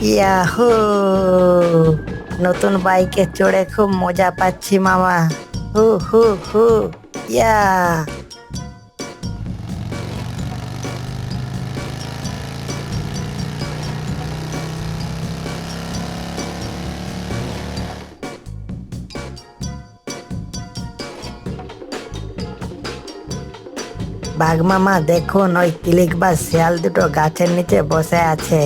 Yahoo, নতুন বাইকে চড়ে খুব মজা পাচ্ছি মামা। হু হু হু, ইয়া। বাঘ মামা, দেখুন, ওই ক্লিক বা শিয়াল দুটো গাছের নিচে বসে আছে।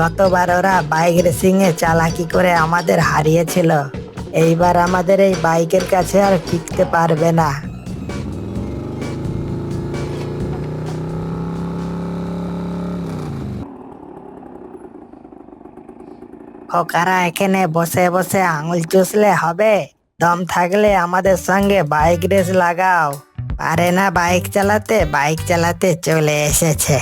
গতবার ওরা বাইক রেসিং এ চালাকি করে আমাদের হারিয়েছিল। এইবার আমাদের এই বাইকের কাছে আর টিকতে পারবে না। খোকারা এখানে বসে বসে আঙুল চুষলে হবে। দম থাকলে আমাদের সঙ্গে বাইক রেস লাগাও। পারে না বাইক চালাতে বাইক চালাতে চলে এসেছে।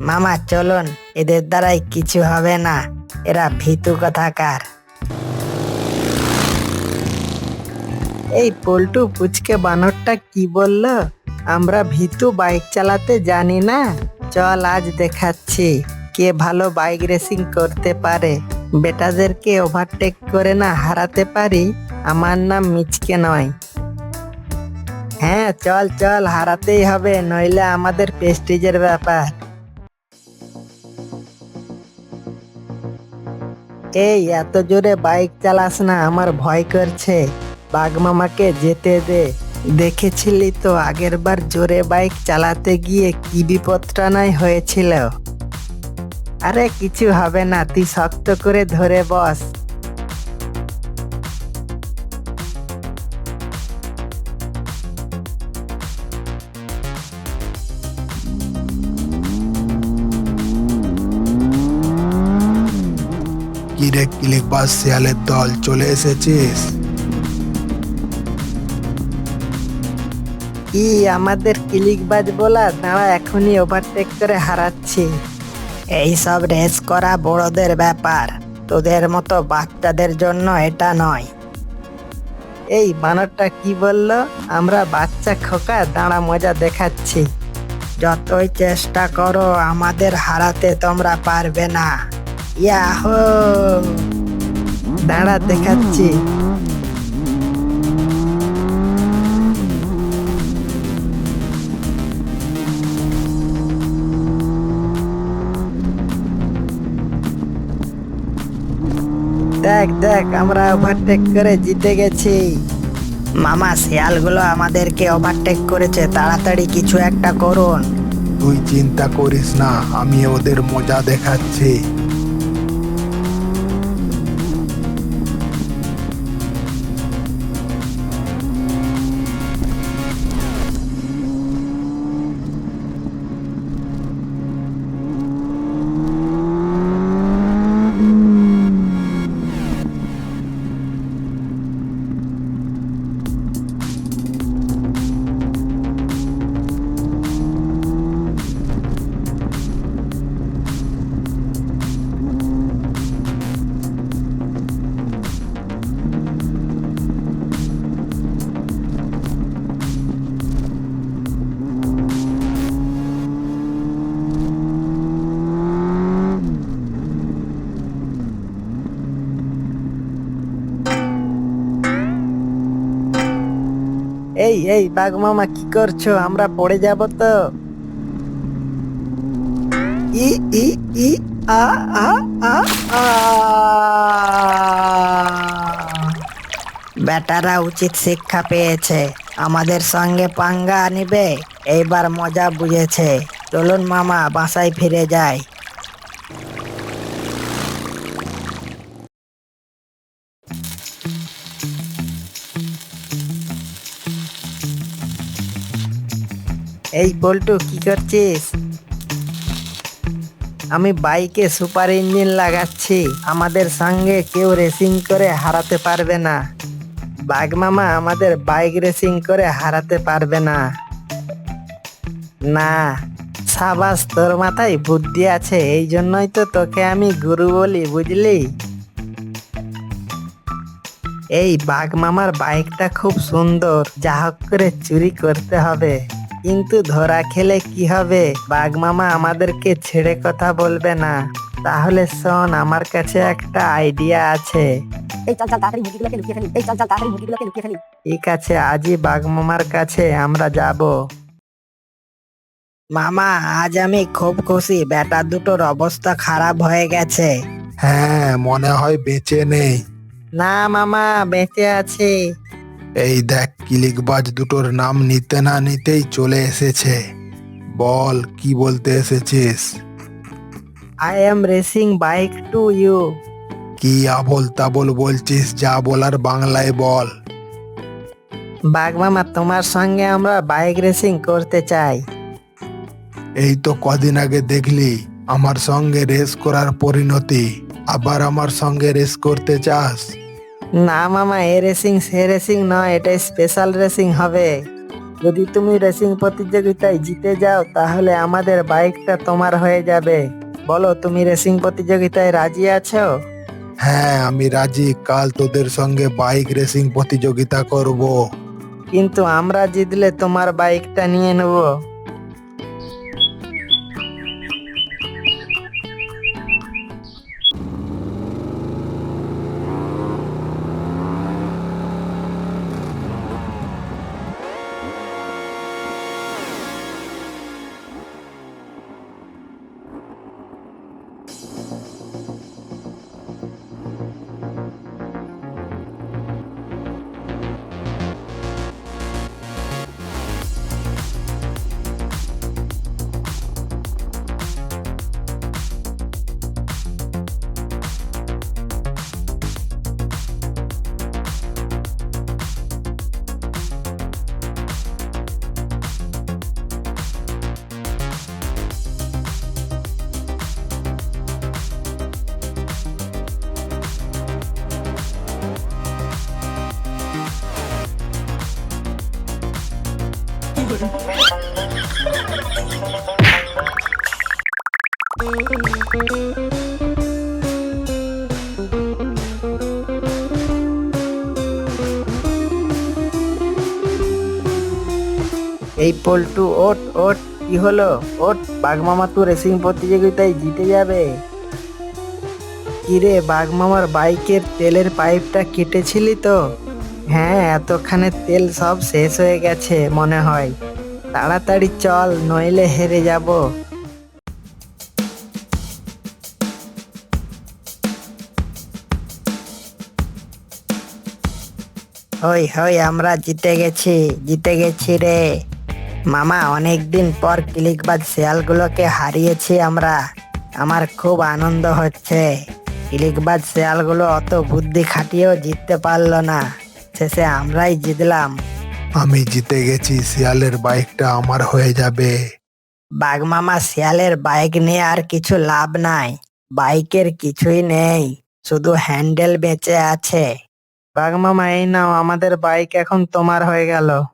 মামা, চলুন। এদের দ্বারাই কিছু হবে না। এরা ভীতু কথাকার। এই পল্টু পুচকে বানরটা কি বলল? আমরা ভীতু বাইক চালাতে জানি না। চল, আজ দেখাচ্ছি কে ভালো বাইক রেসিং করতে পারে। বেটাদেরকে ওভারটেক করে না হারাতে পারি? আমার নাম মিচকে নয়। হ্যাঁ চল চল, হারাতেই হবে, নইলে আমাদের প্রেস্টিজের ব্যাপার। এই, এত জোরে বাইক চালাস না, আমার ভয় করছে। বাঘ মামাকে যেতে দে। দেখেছিলি তো আগের বার জোরে বাইক চালাতে গিয়ে কি বিপদটা নাই হয়েছিল। আরে, কিছু হবে না, তুই শক্ত করে ধরে বস। কিরে কিলিক বাস শিয়ালের দল চলে এসেছিস কি আমাদের ক্লিকবাজ বলা? দাঁড়া এখনই ওভারটেক করে হারাচ্ছি। এই সব রেস করা বড়দের ব্যাপার। তোদের মতো বাচ্চাদের জন্য এটা নয়। এই বানরটা কি বলল? আমরা বাচ্চা খোকা, দাঁড়া মজা দেখাচ্ছি। যতই চেষ্টা করো, আমাদের হারাতে তোমরা পারবে না। ইয়াহো দাঁড়া, দেখাচ্ছি। দেখ দেখ, আমরা ওভারটেক করে জিতে গেছি। মামা, শিয়ালগুলো আমাদেরকে ওভারটেক করেছে, তাড়াতাড়ি কিছু একটা করুন। তুই চিন্তা করিস না, আমি ওদের মজা দেখাচ্ছি। এই বাঘ মামা, কি করছ? আমরা পড়ে যাব তো। ই ই ই, আ আ আ বেটারা উচিত শিক্ষা পেয়েছে। আমাদের সঙ্গে পাঙ্গা নিবে এইবার মজা বুঝেছে। চলুন মামা, বাসায় ফিরে যায় এই বল্টু, কি করছিস? আমি বাইকে সুপার ইঞ্জিন লাগাচ্ছি। আমাদের সঙ্গে কেউ রেসিং করে হারাতে পারবে না। বাঘ মামা আমাদের বাইক রেসিং করে হারাতে পারবে না। না, সাবাস, তোর মাথায় বুদ্ধি আছে, এই জন্যই তো তোকে আমি গুরু বলি, বুঝলি? এই বাঘ মামার বাইকটা খুব সুন্দর, যা হোক করে চুরি করতে হবে। কিন্তু ধরা খেলে কি হবে? বাঘ মামা আমাদেরকে ছেড়ে কথা বলবে না। তাহলে শোন আমার কাছে একটা আইডিয়া আছে। এই চল চল তাড়াতাড়ি মুরগিগুলোকে লুকিয়ে ফেলি। এই চল চল তাড়াতাড়ি মুরগিগুলোকে লুকিয়ে ফেলি। ঠিক আছে আজই বাঘমামার কাছে আমরা যাব। মামা আজ আমি খুব খুশি। বেটা দুটোর অবস্থা খারাপ হয়ে গেছে। হ্যাঁ মনে হয় বেঁচে নেই। না মামা বেঁচে আছে। এই দেখ কিলিকবাজ দুটোর নাম নিতে না নিতেই চলে এসেছে। বল কি বলতে এসেছিস? I am racing bike to you কি আবল তাবল বলছিস যা বলার বাংলায় বল। বাঘ মামা তোমার সঙ্গে আমরা বাইক রেসিং করতে চাই। এই তো কদিন আগে দেখলি আমার সঙ্গে রেস করার পরিণতি। আবার আমার সঙ্গে রেস করতে চাস? না মামা এ রেসিং সে রেসিং নয় এটা স্পেশাল রেসিং হবে। যদি তুমি রেসিং প্রতিযোগিতায় জিতে যাও তাহলে আমাদের বাইকটা তোমার হয়ে যাবে। বলো তুমি রেসিং প্রতিযোগিতায় রাজি আছো? হ্যাঁ আমি রাজি। কাল তোদের সঙ্গে বাইক রেসিং প্রতিযোগিতা করব। কিন্তু আমরা জিতলে তোমার বাইকটা নিয়ে নেব। এই পল্টু ওট ওট কি হলো? ওট বাঘমামা তো রেসিং প্রতিযোগিতায় জিতে যাবে। কিরে বাঘমামার বাইকের তেলের পাইপটা কেটেছিলি তো? হ্যাঁ এতখানে তেল সব শেষ হয়ে গেছে মনে হয়। তাড়াতাড়ি চল, নইলে হেরে যাব। হই হই, আমরা জিতে গেছি জিতে গেছি রে। মামা অনেকদিন পর ক্লিকবাজ শেয়ালগুলোকে হারিয়েছি আমরা। আমার খুব আনন্দ হচ্ছে। ক্লিকবাজ শেয়ালগুলো অত বুদ্ধি খাটিয়েও জিততে পারল না। শেষে আমরাই জিতলাম। আমি জিতে গেছি শিয়ালের বাইকটা আমার হয়ে যাবে। বাঘ মামা শিয়ালের বাইক নিয়ে আর কিছু লাভ নাই। বাইকের কিছুই নেই শুধু হ্যান্ডেল বেঁচে আছে। বাঘ মামা এই নাও আমাদের বাইক এখন তোমার হয়ে গেল।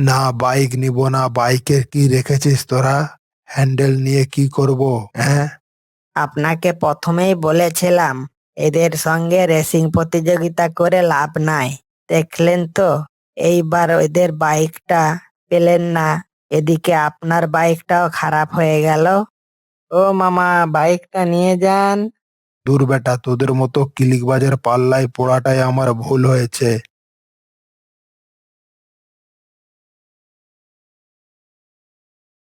না বাইক নিব না বাইকের কি রেখেছিস তোরা? হ্যান্ডেল নিয়ে কি করব? হ্যাঁ আপনাকে প্রথমেই বলেছিলাম এদের সঙ্গে রেসিং প্রতিযোগিতা করে লাভ নাই। দেখলেন তো? এইবার এদের বাইকটা পেলেন না। এদিকে আপনার বাইকটাও খারাপ হয়ে গেল। ও মামা বাইকটা নিয়ে যান। দূর বেটা তোদের মতো কিলিকবাজের পাল্লায় পড়াটাই আমার ভুল হয়েছে।